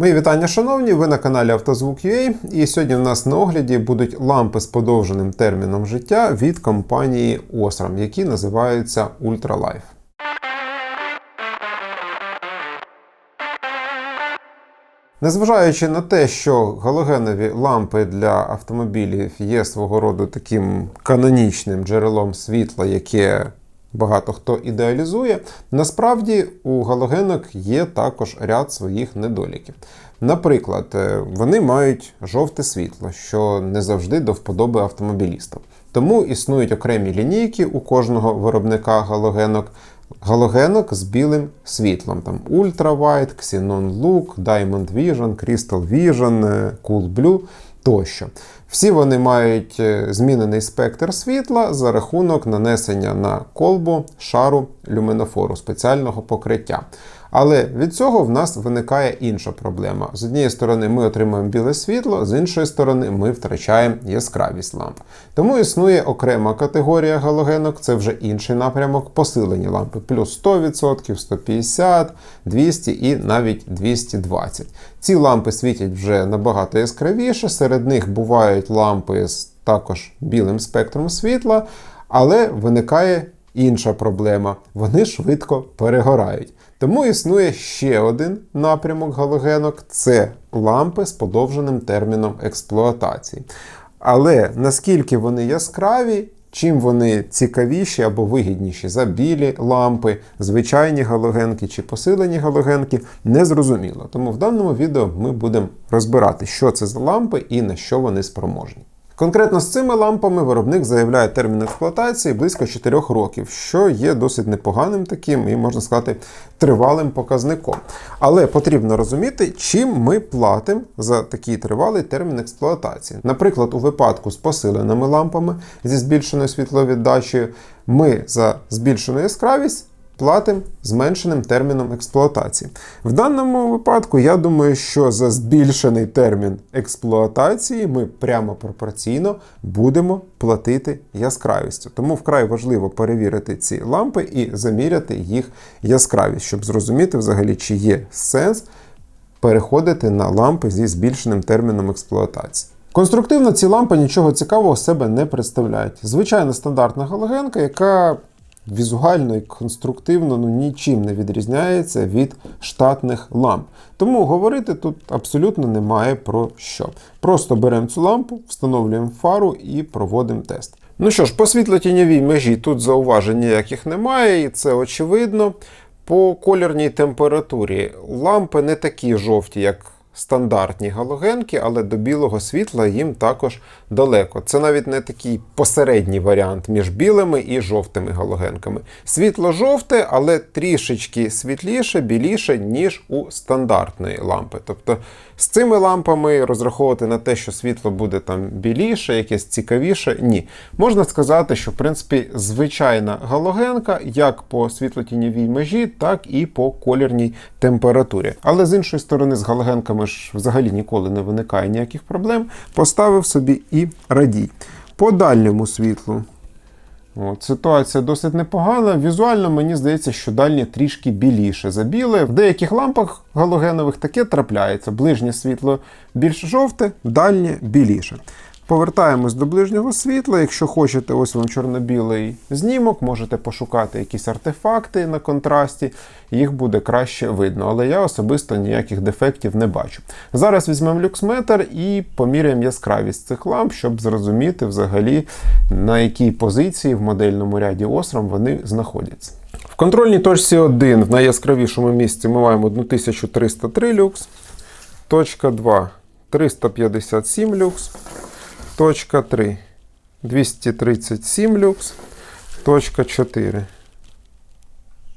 Мої вітання, шановні! Ви на каналі Автозвук.ua і сьогодні в нас на огляді будуть лампи з подовженим терміном життя від компанії Osram, які називаються Ultralife. Незважаючи на те, що галогенові лампи для автомобілів є свого роду таким канонічним джерелом світла, яке багато хто ідеалізує, насправді у галогенок є також ряд своїх недоліків. Наприклад, е, вони мають жовте світло, що не завжди до вподоби автомобілістам. Тому існують окремі лінійки у кожного виробника галогенок. Галогенок з білим світлом. Там Ultra White, Xenon Look, Diamond Vision, Crystal Vision, Cool Blue тощо. Всі вони мають е, змінений спектр світла за рахунок нанесення на колбу шару люминофору спеціального покриття. Але від цього в нас виникає інша проблема. З однієї сторони, ми отримуємо біле світло, з іншої сторони, ми втрачаємо яскравість ламп. Тому існує окрема категорія галогенок, це вже інший напрямок посилені лампи, плюс 100%, 150, 200 і навіть 220. Ці лампи світять вже набагато яскравіше, серед них бувають лампи з також білим спектром світла, але виникає інша проблема: вони швидко перегорають. Тому існує ще один напрямок галогенок це лампи з подовженим терміном експлуатації. Але наскільки вони яскраві, чим вони цікавіші або вигідніші за білі лампи, звичайні галогенки чи посилені галогенки, не зрозуміло. Тому в даному відео ми будемо розбирати, що це за лампи і на що вони спроможні. Конкретно з цими лампами виробник заявляє термін експлуатації близько 4 років, що є досить непоганим таким і, можна сказати, тривалим показником. Але потрібно розуміти, чим ми платимо за такий тривалий термін експлуатації. Наприклад, у випадку з посиленими лампами зі збільшеною світловіддачею, ми за збільшену яскравість платимо зменшеним терміном експлуатації. В даному випадку, я думаю, що за збільшений термін експлуатації ми прямо пропорційно будемо платити яскравістю. Тому вкрай важливо перевірити ці лампи і заміряти їх яскравість, щоб зрозуміти взагалі, чи є сенс переходити на лампи зі збільшеним терміном експлуатації. Конструктивно ці лампи нічого цікавого себе не представляють. Звичайна стандартна галогенка, яка візуально і конструктивно ну, нічим не відрізняється від штатних ламп. Тому говорити тут абсолютно немає про що. Просто беремо цю лампу, встановлюємо фару і проводимо тест. Ну що ж, по світлотіньовій межі тут зауважень ніяких немає, і це очевидно. По колірній температурі лампи не такі жовті, як стандартні галогенки, але до білого світла їм також далеко. Це навіть не такий посередній варіант між білими і жовтими галогенками. Світло жовте, але трішечки світліше, біліше, ніж у стандартної лампи. Тобто з цими лампами розраховувати на те, що світло буде там біліше, якесь цікавіше, ні. Можна сказати, що в принципі звичайна галогенка як по світлотіньовій межі, так і по колірній температурі. Але з іншої сторони, з галогенками ж взагалі ніколи не виникає ніяких проблем. Поставив собі і радій. По дальньому світлу. От, Ситуація досить непогана. Візуально мені здається, що дальнє трішки біліше за біле. В деяких лампах галогенових таке трапляється. Ближнє світло більш жовте, дальнє біліше. Повертаємось до ближнього світла. Якщо хочете, ось вам чорно-білий знімок, можете пошукати якісь артефакти на контрасті, їх буде краще видно. Але я особисто ніяких дефектів не бачу. Зараз візьмемо люксметр і поміряємо яскравість цих ламп, щоб зрозуміти взагалі на якій позиції в модельному ряді Osram вони знаходяться. В контрольній точці 1 в найяскравішому місці ми маємо 1303 люкс, точка 2 357 люкс. Точка 3. 237 люкс. Точка 4.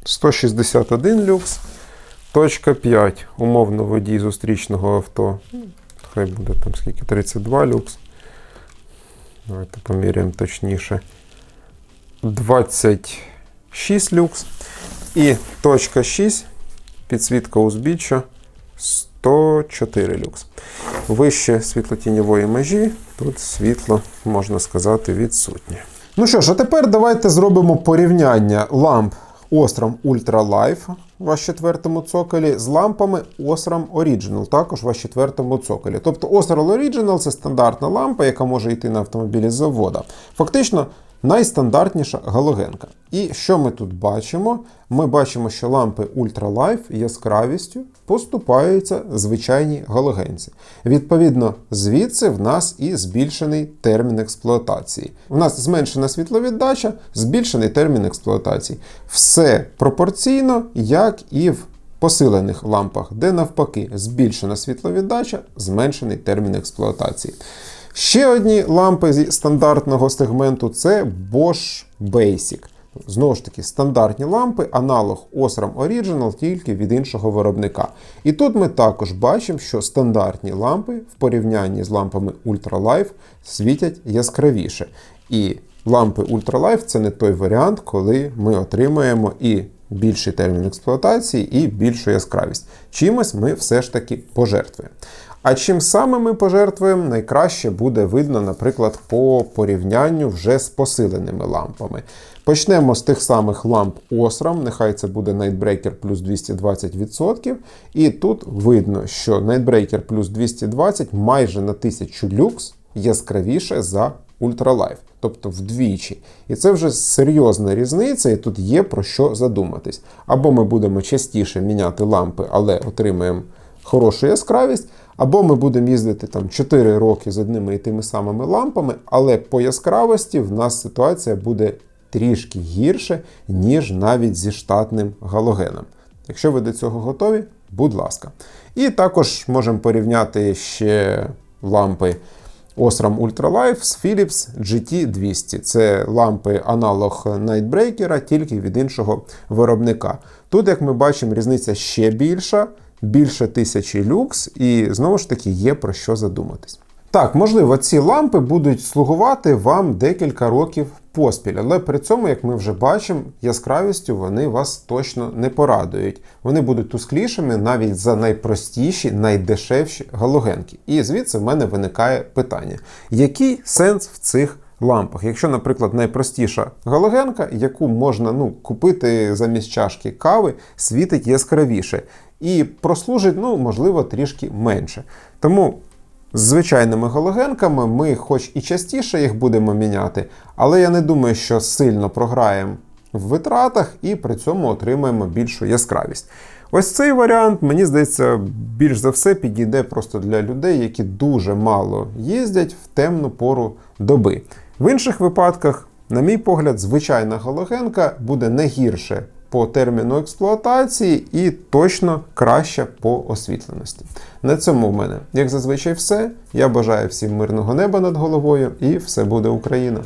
161 люкс. Точка 5. Умовно водій зустрічного авто. Хай буде там скільки 32 люкс. Давайте поміряємо точніше. 26 люкс. І точка 6. Підсвітка узбіччя 104 люкс. Вище світлотіньової межі, тут світло, можна сказати, відсутнє. Ну що ж, а тепер давайте зробимо порівняння ламп Osram Ultra Life у вас четвертому цоколі з лампами Osram Original, також у вас четвертому цоколі. Тобто Osram Original це стандартна лампа, яка може йти на автомобілі з завода. Фактично найстандартніша галогенка. І що ми тут бачимо? Ми бачимо, що лампи Ultralife яскравістю поступаються звичайній галогенці. Відповідно, звідси в нас і збільшений термін експлуатації. У нас зменшена світловіддача, збільшений термін експлуатації. Все пропорційно, як і в посилених лампах, де навпаки збільшена світловіддача, зменшений термін експлуатації. Ще одні лампи зі стандартного сегменту це Bosch Basic. Знову ж таки, стандартні лампи, аналог Osram Original, тільки від іншого виробника. І тут ми також бачимо, що стандартні лампи в порівнянні з лампами Ultralife світять яскравіше. І лампи Ultralife це не той варіант, коли ми отримаємо і більший термін експлуатації, і більшу яскравість. Чимось ми все ж таки пожертвуємо. А чим саме ми пожертвуємо, найкраще буде видно, наприклад, по порівнянню вже з посиленими лампами. Почнемо з тих самих ламп Osram, нехай це буде Nightbreaker плюс 220%. І тут видно, що Nightbreaker плюс 220 майже на 1000 люкс яскравіше за Ultralife, тобто вдвічі. І це вже серйозна різниця, і тут є про що задуматись. Або ми будемо частіше міняти лампи, але отримаємо хорошу яскравість. Або ми будемо їздити там 4 роки з одними і тими самими лампами, але по яскравості в нас ситуація буде трішки гірше, ніж навіть зі штатним галогеном. Якщо ви до цього готові, будь ласка. І також можемо порівняти ще лампи Osram Ultralife Philips GT200. Це лампи аналог Nightbreaker, тільки від іншого виробника. Тут, як ми бачимо, різниця ще більша більше тисячі люкс, і знову ж таки є про що задуматись. Так, можливо, ці лампи будуть слугувати вам декілька років поспіль, але при цьому, як ми вже бачимо, яскравістю вони вас точно не порадують. Вони будуть тусклішими навіть за найпростіші, найдешевші галогенки. І звідси в мене виникає питання: який сенс в цих лампах? Якщо, наприклад, найпростіша галогенка, яку можна ну, купити замість чашки кави, світить яскравіше і прослужить, ну, можливо, трішки менше. Тому з звичайними галогенками ми, хоч і частіше їх будемо міняти, але я не думаю, що сильно програємо в витратах і при цьому отримаємо більшу яскравість. Ось цей варіант, мені здається, більш за все підійде просто для людей, які дуже мало їздять в темну пору доби. В інших випадках, на мій погляд, звичайна галогенка буде не гірше по терміну експлуатації і точно краще по освітленості. На цьому в мене, як зазвичай, все. Я бажаю всім мирного неба над головою і все буде Україна!